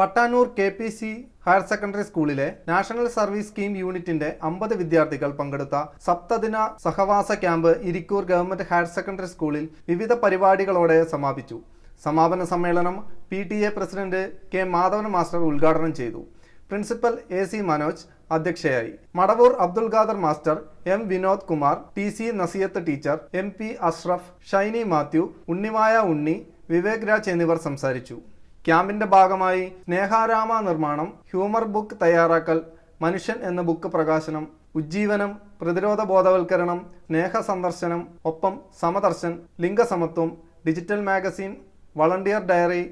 Pattanur K P C higher secondary സ്കൂളിലെ national service scheme യൂണിറ്റിന്റെ അമ്പത് വിദ്യാർത്ഥികൾ പങ്കെടുത്ത സപ്തദിന സഹവാസ camp Irikkur government higher secondary സ്കൂളിൽ വിവിധ പരിപാടികളോടെ സമാപിച്ചു. സമാപന സമ്മേളനം P T A president K Madhavan master ഉദ്ഘാടനം ചെയ്തു. പ്രിൻസിപ്പൽ എ സി മനോജ് അധ്യക്ഷയായി. Madavoor Abdul Khader master M Vinod Kumar T C Nasiyath teacher M P Ashraf Shiny Mathew Unnimaya Unni Vivek Raj എന്നിവർ സംസാരിച്ചു. ക്യാമ്പിന്റെ ഭാഗമായി സ്നേഹാരാമ നിർമ്മാണം ഹ്യൂമർ ബുക്ക് തയ്യാറാക്കൽ മനുഷ്യൻ എന്ന ബുക്ക് പ്രകാശനം ഉജ്ജീവനം പ്രതിരോധ ബോധവൽക്കരണം സ്നേഹ സന്ദർശനം ഒപ്പം Samadarshan ലിംഗസമത്വം digital magazine volunteer diary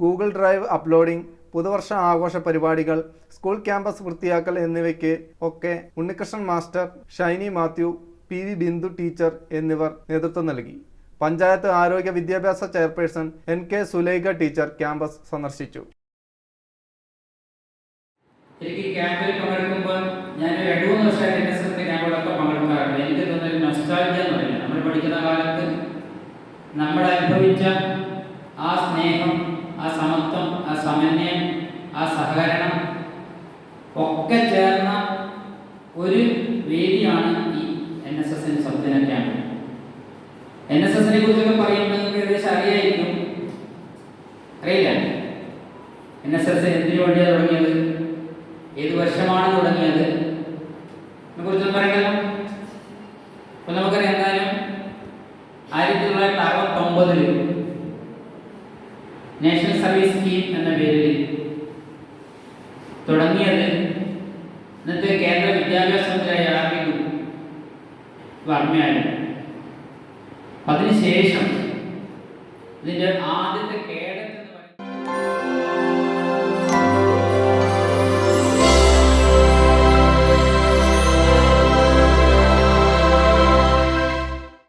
Google drive uploading പുതുവർഷ ആഘോഷ പരിപാടികൾ സ്കൂൾ ക്യാമ്പസ് വൃത്തിയാക്കൽ എന്നിവയ്ക്ക് ഒക്കെ Unnikrishnan master Shiny Mathew P V Bindu teacher എന്നിവർ നേതൃത്വം നൽകി. പഞ്ചായത്ത് ആരോഗ്യ വിദ്യാഭ്യാസ chairperson N K Sulaikha teacher campus സന്ദർശിച്ചു. എനിക്ക് ക്യാമ്പിൽ പങ്കെടുക്കുമ്പോൾ ഞാൻ രണ്ട് മൂന്ന് വർഷമായിട്ട് എൻ എസ് എസിന്റെ ക്യാമ്പുകളൊക്കെ പങ്കെടുക്കാറുണ്ട്. എനിക്ക് തോന്നുന്നൊരു നൊസ്റ്റാൾജിയ എന്ന് നമ്മൾ പഠിക്കുന്ന കാലത്ത് നമ്മൾ അനുഭവിച്ച ആ സ്നേഹം ആ സമത്വം ആ സമന്വയം ആ സഹകരണം ഒക്കെ ചേർന്ന ഒരു വേദിയാണ് ഈ എൻ എസ് എസിന് സബ്ദിന ക്യാമ്പ്. എൻ എസ് എസ് കുറിച്ചൊക്കെ പറയുന്നത് നിങ്ങൾക്ക് ഏകദേശം അറിയായിരിക്കും. അറിയില്ല? എൻ എസ് എസ് എന്തിനു വേണ്ടിയാണ് തുടങ്ങിയത്? ഏത് വർഷമാണ് തുടങ്ങിയത്? കുറിച്ചൊന്നും പറയണ്ടല്ലോ അപ്പൊ നമുക്കറിയാം എന്തായാലും ആയിരത്തി തൊള്ളായിരത്തി അറുപത്തി ഒമ്പതിൽ നാഷണൽ സർവീസ് സ്കീം എന്ന പേരിൽ തുടങ്ങിയത് ഇന്നത്തെ കേന്ദ്ര വിദ്യാഭ്യാസ മന്ത്രിയായ ആർ വി വർമ്മയായിരുന്നു അതിനുശേഷം ആദ്യത്തെ കേഡറ്റ്